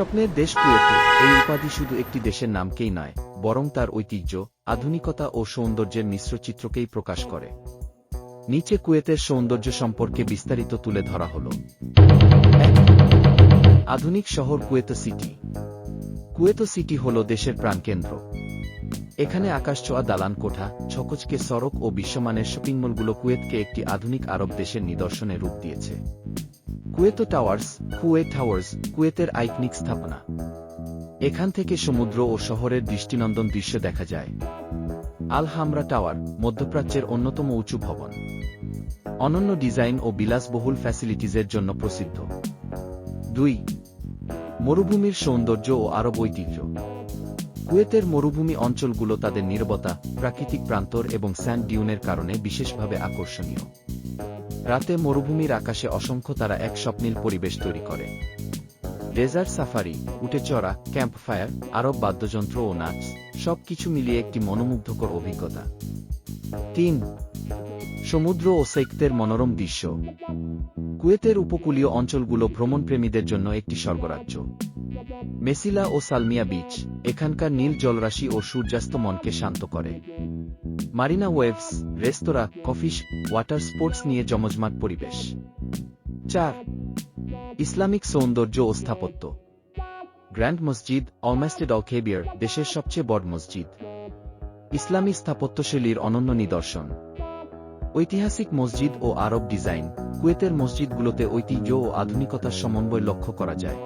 স্বপ্নের দেশ কুয়েত এই উপাধি শুধু একটি দেশের নামকেই নয়, বরং তার ঐতিহ্য, আধুনিকতা ও সৌন্দর্যের মিশ্র চিত্রকেই প্রকাশ করে। নিচে কুয়েতের সৌন্দর্য সম্পর্কে বিস্তারিত তুলে ধরা হল। আধুনিক শহর কুয়েতো সিটি। কুয়েতো সিটি হল দেশের প্রাণকেন্দ্র। এখানে আকাশছোঁয়া দালান কোঠা, ছকচকে সড়ক ও বিশ্বমানের শপিংমলগুলো কুয়েতকে একটি আধুনিক আরব দেশের নিদর্শনে রূপ দিয়েছে। কুয়েতো টাওয়ার্স, কুয়েত টাওয়ার্স, কুয়েতের আইকনিক স্থাপনা। এখান থেকে সমুদ্র ও শহরের দৃষ্টিনন্দন দৃশ্য দেখা যায়। আল হামরা টাওয়ার, মধ্যপ্রাচ্যের অন্যতম উঁচু ভবন। অনন্য ডিজাইন ও বিলাসবহুল ফ্যাসিলিটিজের জন্য প্রসিদ্ধ। দুই, মরুভূমির সৌন্দর্য ও আরব ঐতিহ্য। কুয়েতের মরুভূমি অঞ্চলগুলো তাদের নীরবতা, প্রাকৃতিক প্রান্তর এবং স্যান্ড ডিউনের কারণে বিশেষভাবে আকর্ষণীয়। রাতে মরুভূমির আকাশে অসংখ্য তারা এক স্বপ্নীল পরিবেশ তৈরি করে। ডেজার্ট সাফারি, উটে চড়া, ক্যাম্পফায়ার, আরব বাদ্যযন্ত্র ও নাচ, সবকিছু মিলিয়ে একটি মনোমুগ্ধকর অভিজ্ঞতা। তিন, সমুদ্র ও সৈকতের মনোরম দৃশ্য। কুয়েতের উপকূলীয় অঞ্চলগুলো ভ্রমণপ্রেমীদের জন্য একটি স্বর্গরাজ্য। মেসিলা ও সালমিয়া বিচ, এখানকার নীল জলরাশি ও সূর্যাস্ত মনকে শান্ত করে। মারিনা ওয়েভস, রেস্তোরাঁ কফিস ওয়াটার স্পোর্টস নিয়ে জমজমাট পরিবেশ। চার, ইসলামিক সৌন্দর্য ও স্থাপত্য। গ্র্যান্ড মসজিদ অলমাস্টেড অল দেশের সবচেয়ে বড় মসজিদ। ইসলামী স্থাপত্যশৈলীর অনন্য নিদর্শন। ঐতিহাসিক মসজিদ ও আরব ডিজাইন, কুয়েতের মসজিদগুলোতে ঐতিহ্য ও আধুনিকতার সমন্বয় লক্ষ্য করা যায়।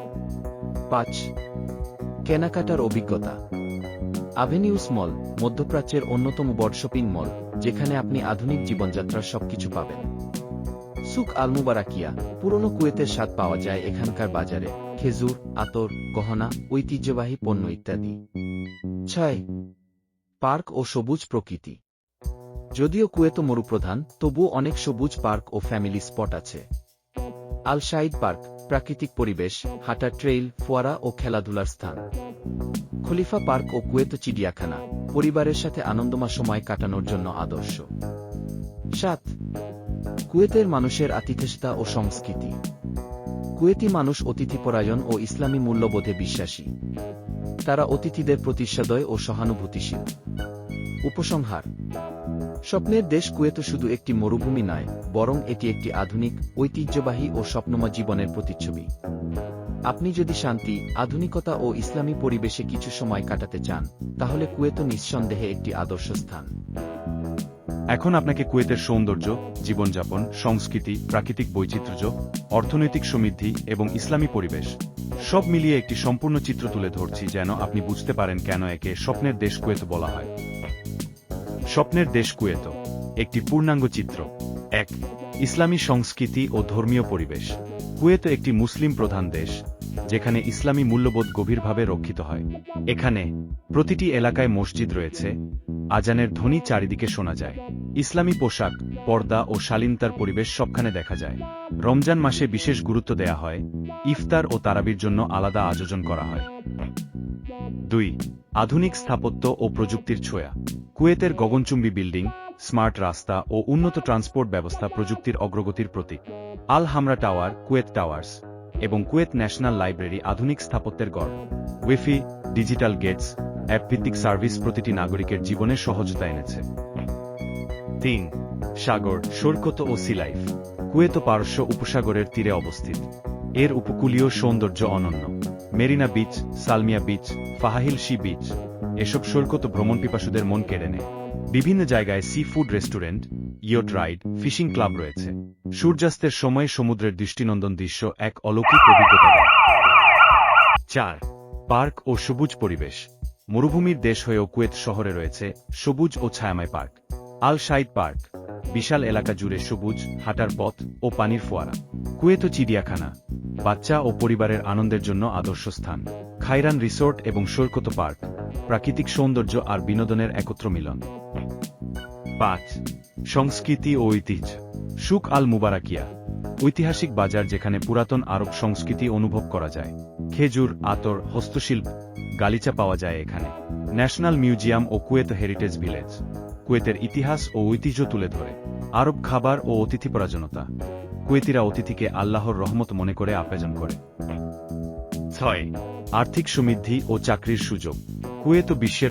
পাঁচ, কেনাকাটার অভিজ্ঞতা। আভেনিউস মল মধ্যপ্রাচ্যের অন্যতম শপিং মল, যেখানে আপনি আধুনিক জীবনযাত্রার সবকিছু পাবেন। সুক আলমুবারাকিয়া পুরনো কুয়েতের স্বাদ পাওয়া যায় এখানকার বাজারে। খেজুর, আতর, গহনা, ঐতিহ্যবাহী পণ্য ইত্যাদি। ছয়, পার্ক ও সবুজ প্রকৃতি। যদিও কুয়েতো মরুপ্রধান, তবুও অনেক সবুজ পার্ক ও ফ্যামিলি স্পট আছে। আল শাহিদ পার্ক প্রাকৃতিক পরিবেশ হাঁটা ট্রেইল, ফোয়ারা ও খেলাধুলার স্থান। খলিফা পার্ক ও কুয়েতো চিড়িয়াখানা, পরিবারের সাথে আনন্দমা সময় কাটানোর জন্য আদর্শ। সাত, কুয়েতের মানুষের আতিথেয়তা ও সংস্কৃতি। কুয়েতি মানুষ অতিথিপরায়ণ ও ইসলামী মূল্যবোধে বিশ্বাসী। তারা অতিথিদের প্রতি সদয় ও সহানুভূতিশীল। উপসংহার স্বপ্নের দেশ কুয়েতো শুধু একটি মরুভূমি নয়, বরং এটি একটি আধুনিক, ঐতিহ্যবাহী ও স্বপ্নময় জীবনের প্রতিচ্ছবি। আপনি যদি শান্তি, আধুনিকতা ও ইসলামী পরিবেশে কিছু সময় কাটাতে চান, তাহলে কুয়েতো নিঃসন্দেহে একটি আদর্শ স্থান। এখন আপনাকে কুয়েতের সৌন্দর্য, জীবনযাপন, সংস্কৃতি, প্রাকৃতিক বৈচিত্র্য, অর্থনৈতিক সমৃদ্ধি এবং ইসলামী পরিবেশ, সব মিলিয়ে একটি সম্পূর্ণ চিত্র তুলে ধরছি যেন আপনি বুঝতে পারেন কেন একে স্বপ্নের দেশ কুয়েত বলা হয়। স্বপ্নের দেশ কুয়েত, একটি পূর্ণাঙ্গ চিত্র। এক, ইসলামী সংস্কৃতি ও ধর্মীয় পরিবেশ। কুয়েত একটি মুসলিম প্রধান দেশ, যেখানে ইসলামী মূল্যবোধ গভীরভাবে রক্ষিত হয়। এখানে প্রতিটি এলাকায় মসজিদ রয়েছে, আজানের ধ্বনি চারিদিকে শোনা যায়। ইসলামী পোশাক, পর্দা ও শালীনতার পরিবেশ সবখানে দেখা যায়। রমজান মাসে বিশেষ গুরুত্ব দেয়া হয়, ইফতার ও তারাবির জন্য আলাদা আয়োজন করা হয়। দুই, আধুনিক স্থাপত্য ও প্রযুক্তির ছোঁয়া। কুয়েতের গগনচুম্বী বিল্ডিং, স্মার্ট রাস্তা ও উন্নত ট্রান্সপোর্ট ব্যবস্থা প্রযুক্তির অগ্রগতির প্রতীক। Al Hamra tower, Kuwait towers এবং কুয়েত ন্যাশনাল লাইব্রেরি আধুনিক স্থাপত্যের গড়। উইফি, ডিজিটাল গেটস, অ্যাপভিত্তিক সার্ভিস প্রতিটি নাগরিকের জীবনে সহজতা এনেছে। তিন, সাগর, সৈকত ও সি লাইফ। কুয়েত পারস্য উপসাগরের তীরে অবস্থিত। এর উপকূলীয় সৌন্দর্য অনন্য। Marina beach, Salmiya beach, Fahaheel sea beach, এসব সৈকত ভ্রমণ পিপাসুদের মন কেড়ে নেয়। বিভিন্ন জায়গায় seafood restaurant yacht ride fishing club রয়েছে। সূর্যাস্তের সময় সমুদ্রের দৃষ্টিনন্দন দৃশ্য এক অলৌকিক অভিজ্ঞতা দেয়। চার, পার্ক ও সবুজ পরিবেশ। মরুভূমির দেশ হয়েও কুয়েত শহরে রয়েছে সবুজ ও ছায়াময় পার্ক। আল শাইদ পার্ক, বিশাল এলাকা জুড়ে সবুজ, হাঁটার পথ ও পানির ফোয়ারা। কুয়েত চিড়িয়াখানা। বাচ্চা ও পরিবারের আনন্দের জন্য আদর্শ স্থান। খাইরান রিসোর্ট এবং সৈকত পার্ক, প্রাকৃতিক সৌন্দর্য আর বিনোদনের একত্র মিলন। পাঁচ, সংস্কৃতি ও ঐতিহ্য। সুক আল মুবারাকিয়া, ঐতিহাসিক বাজার যেখানে পুরাতন আরব সংস্কৃতি অনুভব করা যায়। খেজুর, আতর, হস্তশিল্প, গালিচা পাওয়া যায় এখানে। ন্যাশনাল মিউজিয়াম ও কুয়েত হেরিটেজ ভিলেজ। কুয়েতের ইতিহাস ও ঐতিহ্য তুলে ধরে। আরব খাবার ও অতিথি পরাজনতা। কুয়েতিরা অতিথিকে আল্লাহর রহমত মনে করে আপ্যায়ন করে। ছয়, আর্থিক সমৃদ্ধি ও চাকরির সুযোগ। কুয়েত বিশ্বের